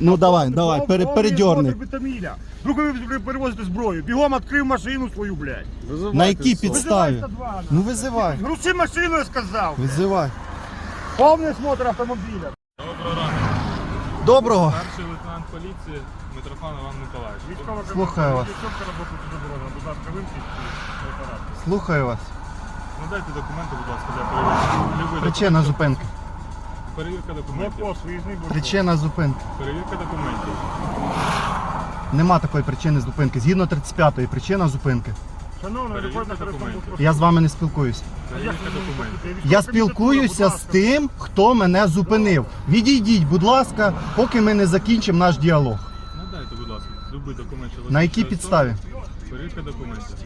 Ну давай, давай, пере, передьорни. Бетаміля. Ви перевозите зброю. Бігом відкрив машину свою, блядь. Визивайте На якій підставі? Визивай Ну визивай, Груши машину, я сказав. визивай. Повний осмотр автомобіля. Доброго ранку. Доброго. Перший лейтенант поліції Митрофан Іван Миколаївич. Військова Слухаю вас. Будь ласка, вимкніть апарат. Слухаю вас. Надайте документи, будь ласка, для перевірки. Причина зупинки. Перевірка документів. Блокпост, виїзний блокпост. Причина зупинки. Перевірка документів. Нема такої причини зупинки. Згідно 35-ї причина зупинки. Шановний, Перевірка рекордна документів. користування. Я з вами не спілкуюся. Перевірка документів. Я спілкуюся з тим, хто мене зупинив. Відійдіть, будь ласка, поки ми не закінчимо наш діалог. Надайте, будь ласка, любий документ. що На якій засвідчує підставі? особу. Перевірка документів.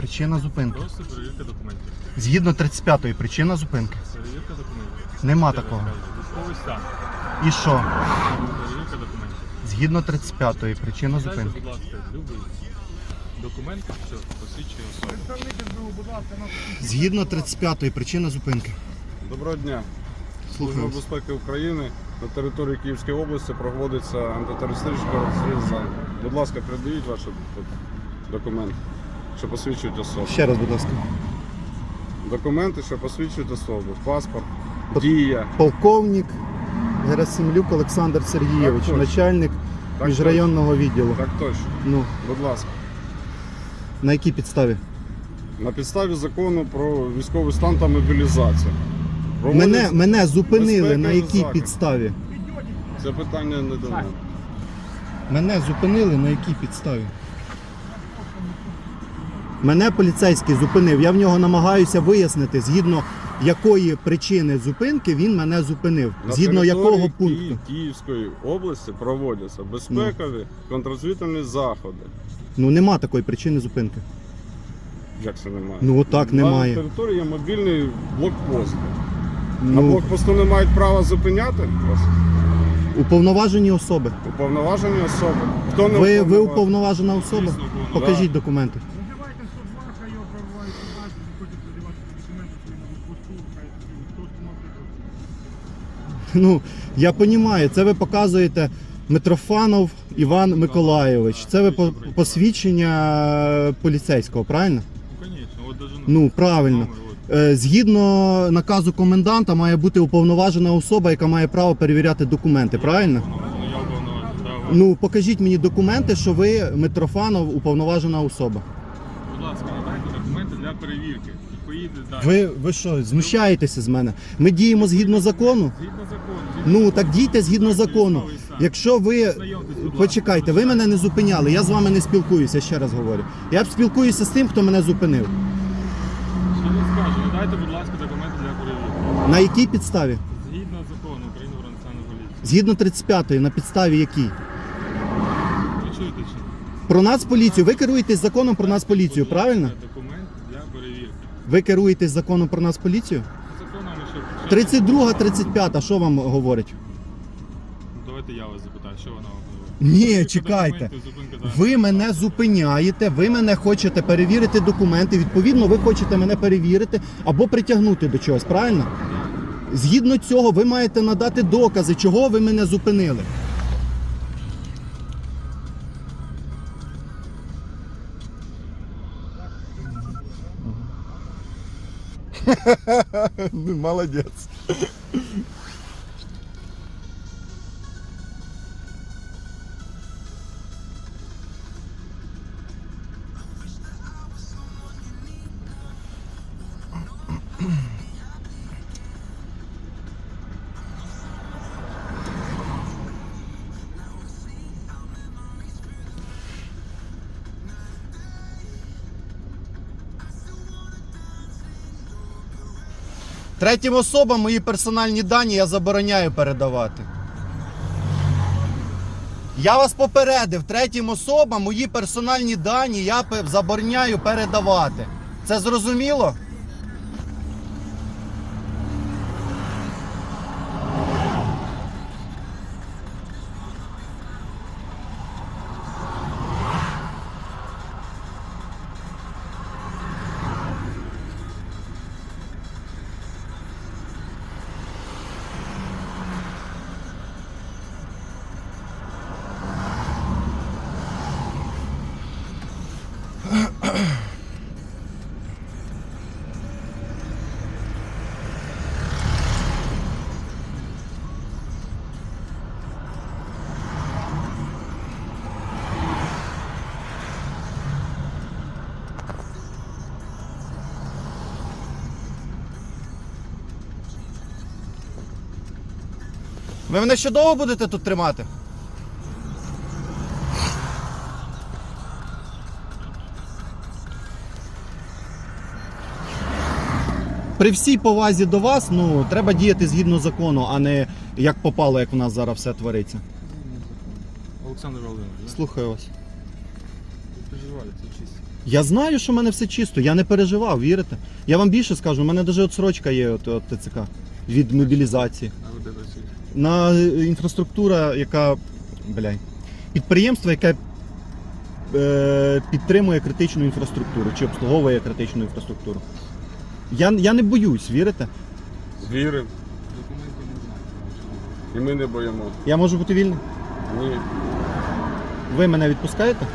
Причина зупинки. Просто перевірка документів. Згідно 35-ї причина зупинки. Перевірка документів. Нема раз такого. кажу, Військовий стан. І що? Перевірка документів. Згідно 35-ї причина Надайте, зупинки. будь ласка, любий документ, що посвідчує особу. Згідно 35-ї причина зупинки. Доброго дня. Слухаю Служба вас. безпеки України на території Київської області проводиться антитерористична розвідка. Будь ласка, передавіть ваші документи, що посвідчують особу. Ще раз, будь ласка. Документи, що посвідчують особу. Паспорт, Пот- дія. Полковник Герасимлюк Олександр Сергійович, Так точно. начальник Так міжрайонного відділу. Так точно. Ну, Будь ласка. на якій підставі? На підставі закону про військовий стан та мобілізацію. Мене, Проводиться- мене зупинили на безпековий якій захід. підставі? Це питання не до мене. Мене зупинили на якій підставі? Мене поліцейський зупинив. Я в нього намагаюся вияснити, згідно якої причини зупинки він мене зупинив. На Згідно території якого Ки- пункту? Київської області проводяться безпекові контррозвідувальні заходи. Ну нема такої причини зупинки. Як це немає? Ну, так, На немає. території є мобільний блокпост. На Ну, блокпосту не мають права зупиняти вас? уповноважені особи. Уповноважені особи. Хто не Ви, ви уповноважена особа? Покажіть документи. Називайте 102, хай його провають базі, не хочуть подавати документи, що він на блокпосту, хай хто смотрить. Ну, я розумію, це ви показуєте Митрофанов Іван Миколайович. Це ви по- посвідчення поліцейського, правильно? Ну, даже Ну, правильно. номер. Е, Згідно наказу коменданта має бути уповноважена особа, яка має право перевіряти документи, правильно? Ну, я уповноважений, да, от. Ну, покажіть мені документи, що ви Митрофанов уповноважена особа. Будь ласка, надайте документи для перевірки. Поїде. Ви, ви що, знущаєтеся з мене? Ми діємо згідно закону? Згідно закону. Ну так дійте згідно закону. Якщо ви почекайте, ви мене не зупиняли, я з вами не спілкуюся, ще раз говорю. Я спілкуюся з тим, хто мене зупинив. Ще раз кажу, надайте, будь ласка, документи для перевірки. На якій підставі? Згідно закону України про національну поліцію. Згідно 35-ї, на підставі якій? Ви чуєте чи? Про нацполіцію. Ви керуєтесь законом про Будь ласка, правильно? Документ для перевірки. Ви керуєтесь законом про нацполіцію? Законом що? що- 32, 35, що вам говорить? Давайте я вас запитаю, що вона вам говорить. Ні, чекайте. зупинка. Ви мене зупиняєте, ви мене хочете перевірити документи. Відповідно, ви хочете мене перевірити або притягнути до чогось, правильно? Згідно цього, ви маєте надати докази, чого ви мене зупинили. Молодець. Третім особам мої персональні дані я забороняю передавати. Я вас попередив, третім особам мої персональні дані я забороняю передавати. Це зрозуміло? Ви мене ще довго будете тут тримати? При всій повазі до вас, ну, треба діяти згідно закону, а не як попало, як в нас зараз все твориться. Олександр Володимирович, да? Слухаю вас. Ви переживали, це чисто. Я знаю, що в мене все чисто, я не переживав, вірите? Я вам більше скажу, у мене навіть отсрочка є от, от ТЦК від мобілізації. А ви де працюєте? На е, інфраструктура, яка. Блядь, підприємство, яке е, підтримує критичну інфраструктуру чи обслуговує критичну інфраструктуру. Я, я не боюсь, вірите? Віримо. І ми не боїмо. Я можу бути вільний. Ні. Ви мене відпускаєте?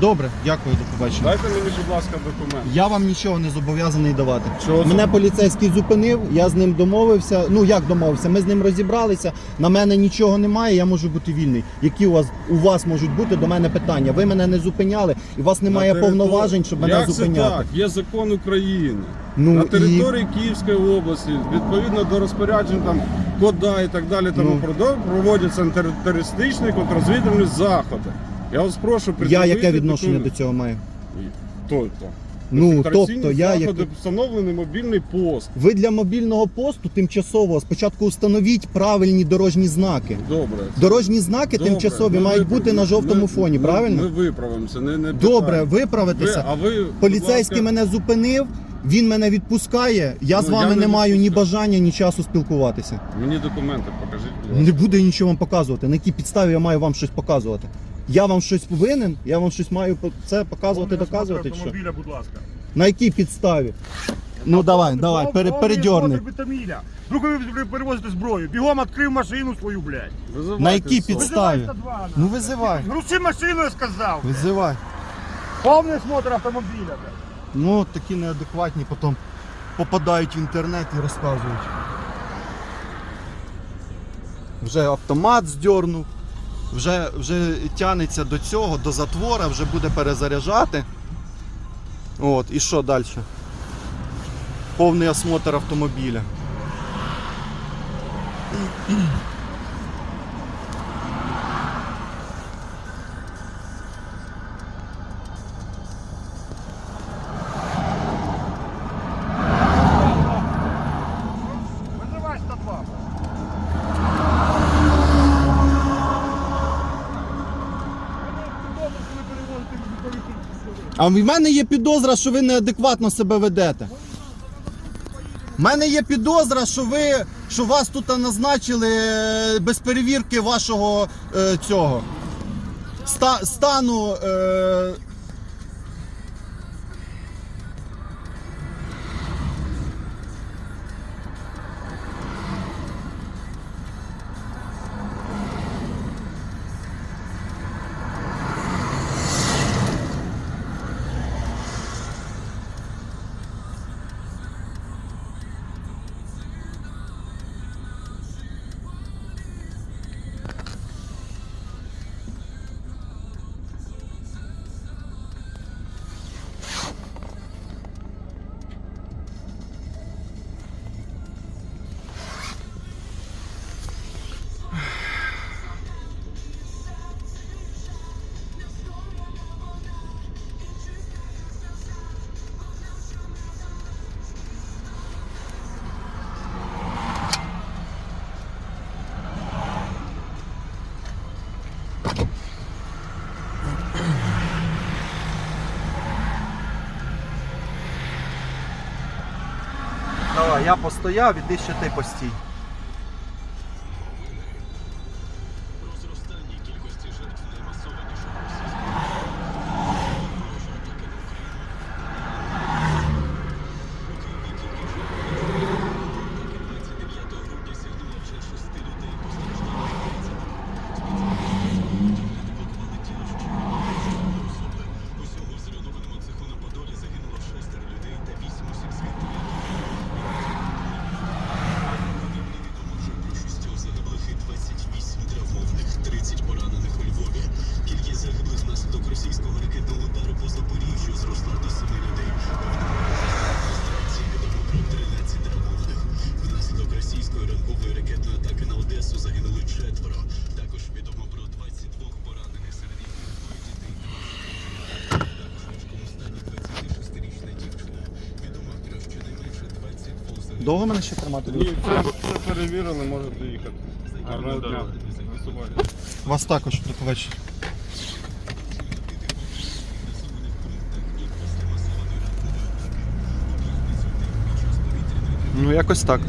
Добре, дякую, до побачення. Дайте мені, будь ласка, документ. Я вам нічого не зобов'язаний давати. Чого? Мене поліцейський зупинив, я з ним домовився. Ну як домовився? Ми з ним розібралися. На мене нічого немає, я можу бути вільний. Які у вас у вас можуть бути до мене питання? Ви мене не зупиняли, і у вас немає На повноважень, щоб мене Як зупиняти. Це так? Є закон України. Ну, на і- території Київської області, відповідно до розпоряджень там кода і так далі, тому Ну. проводяться антитерористичні контррозвідувальні заходи. Я вас прошу Я яке відношення до цього маю? Тобто, Ну тобто я як встановлений мобільний пост. ви для мобільного посту тимчасово спочатку установіть правильні дорожні знаки. Добре. Дорожні знаки Добре, тимчасові ми мають виправимо. бути на жовтому Ми- фоні, ми- правильно? Ми виправимося. Не, не Добре, виправитися. Ви, а ви, Поліцейський ласка, мене зупинив, він мене відпускає. Я з Ну, вами я не, не маю ні бажання, ні часу спілкуватися. Мені документи покажіть. Не буду я нічого вам показувати. На якій підставі я маю вам щось показувати? Я вам щось повинен, я вам щось маю це показувати, Повний доказувати. осмотр Чи що? автомобіля, будь ласка. На якій підставі? Ну давай, давай, пере, Повний передьорни. осмотр. Вдруг ви перевозите зброю. Бігом відкрив машину свою, блядь. Визивайте На якій підставі? Визивай Ну визивай. Груси машину, я сказав. Визивай. Повний осмотр автомобіля, блядь. Ну, такі неадекватні потім попадають в інтернет і розказують. Вже автомат здьорнув, вже, вже тянеться до цього, до затвора, вже буде перезаряджати. От, і що далі? Повний осмотр автомобіля. А в мене є підозра, що ви неадекватно себе ведете. У мене є підозра, що ви що вас тут назначили е, без перевірки вашого е, цього ста, стану. Е, я постояв, іди ще ти постій. Довго мене ще тримати? Ні, це, це перевірили, може доїхати. Гарного дня. Вас також до. Ну, якось так.